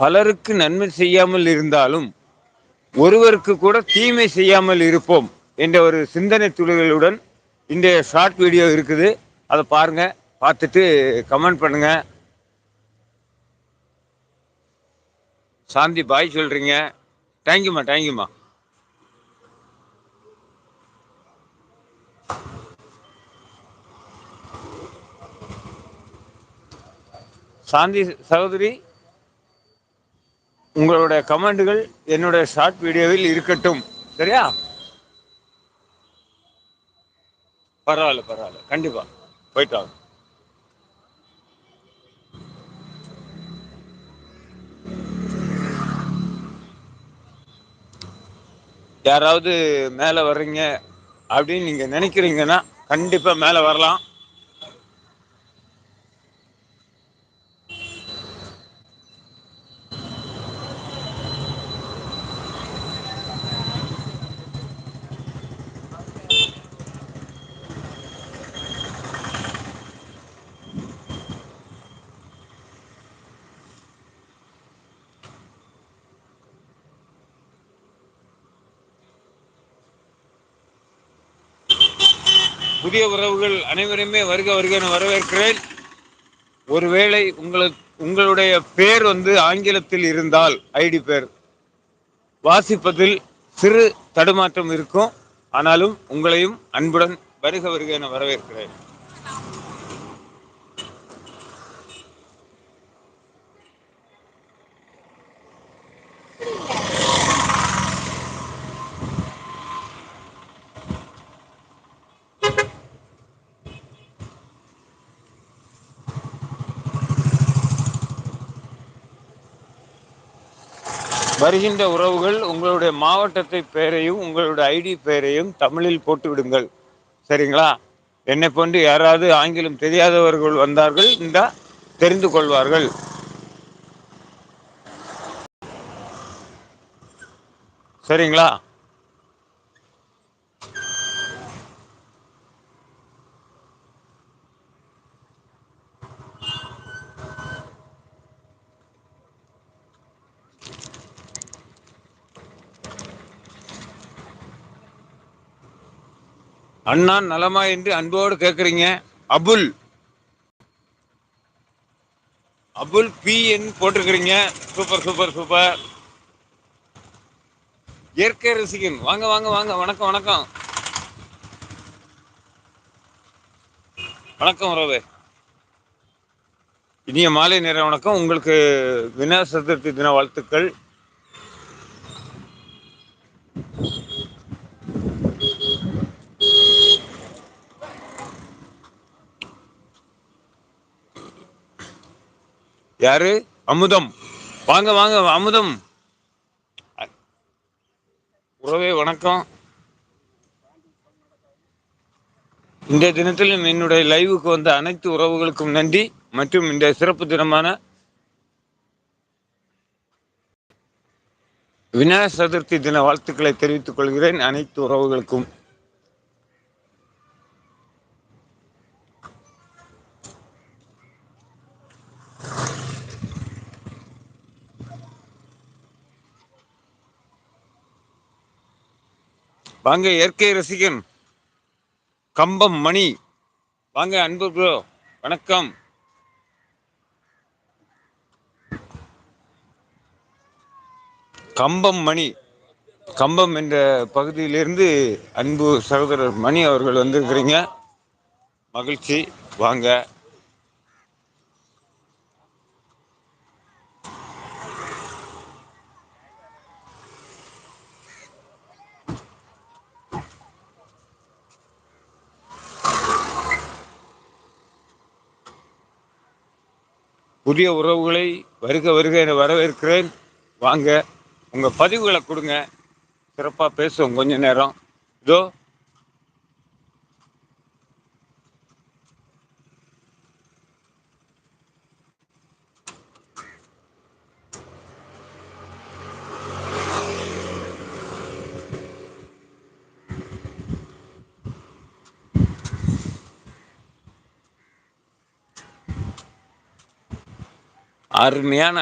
பலருக்கு நன்மை செய்யாமல் இருந்தாலும் ஒருவருக்கு கூட தீமை செய்யாமல் இருப்போம் என்ற ஒரு சிந்தனை துளிகளுடன் இந்த ஷார்ட் வீடியோ இருக்குது. அதை பாருங்க பார்த்துட்டு கமெண்ட் பண்ணுங்க. சாந்தி பாய் சொல்றீங்க. தேங்க்யூம்மா தேங்க்யூம்மா சாந்தி சகோதரி உங்களுடைய கமெண்ட்டுகள் என்னுடைய ஷார்ட் வீடியோவில் இருக்கட்டும். சரியா? பரவாயில்ல பரவாயில்ல. கண்டிப்பா. போயிட்டு யாராவது மேலே வர்றீங்க அப்படின்னு நீங்கள் நினைக்கிறீங்கன்னா கண்டிப்பாக மேலே வரலாம். புதிய உறவுகள் அனைவருமே வருக வருகன்னு வரவேற்கிறேன். ஒருவேளை உங்களுக்கு உங்களுடைய பேர் வந்து ஆங்கிலத்தில் இருந்தால் ஐடி பேர். வாசிப்பதில் சிறு தடுமாற்றம் இருக்கும். ஆனாலும் உங்களையும் அன்புடன் வருக வருக என வரவேற்கிறேன். வருகின்ற உறவுகள் உங்களுடைய மாவட்டத்தை பெயரையும் உங்களுடைய ஐடி பெயரையும் தமிழில் போட்டு விடுங்கள் சரிங்களா? என்னை போன்று யாராவது ஆங்கிலம் தெரியாதவர்கள் வந்தார்கள் இந்த தெரிந்து கொள்வார்கள். சரிங்களா? அண்ணா நலமா என்று அன்போடு கேட்குறீங்க. அபுல். அபுல் பி என் போட்டிருக்கிறீங்க. சூப்பர் சூப்பர் சூப்பர் இயற்கை ரசிகன். வாங்க வாங்க வாங்க. வணக்கம் வணக்கம். வணக்கம் உறவு. இனிய மாலை நேர வணக்கம். உங்களுக்கு விநாயகர் சதுர்த்தி தின வாழ்த்துக்கள். யாரு? அமுதம். வாங்க வாங்க அமுதம். உறவே வணக்கம். இந்த தினத்திலும் என்னுடைய லைவுக்கு வந்த அனைத்து உறவுகளுக்கும் நன்றி மற்றும் இந்த சிறப்பு தினமான விநாயகர் சதுர்த்தி தின வாழ்த்துக்களை தெரிவித்துக் கொள்கிறேன் அனைத்து உறவுகளுக்கும். வாங்க இயற்கை ரசிகன். கம்பம் மணி. வாங்க அன்பு ப்ரோ வணக்கம். கம்பம் மணி. கம்பம் என்ற பகுதியிலிருந்து அன்பு சகோதரர் மணி அவர்கள் வந்திருக்கிறீங்க. மகிழ்ச்சி. வாங்க. புதிய உறவுகளை வருக வருக என வரவேற்கிறேன். வாங்க உங்கள் பதிவுகளை கொடுங்க. சிறப்பாக பேசுவோம் கொஞ்ச நேரம். இதோ அருமையான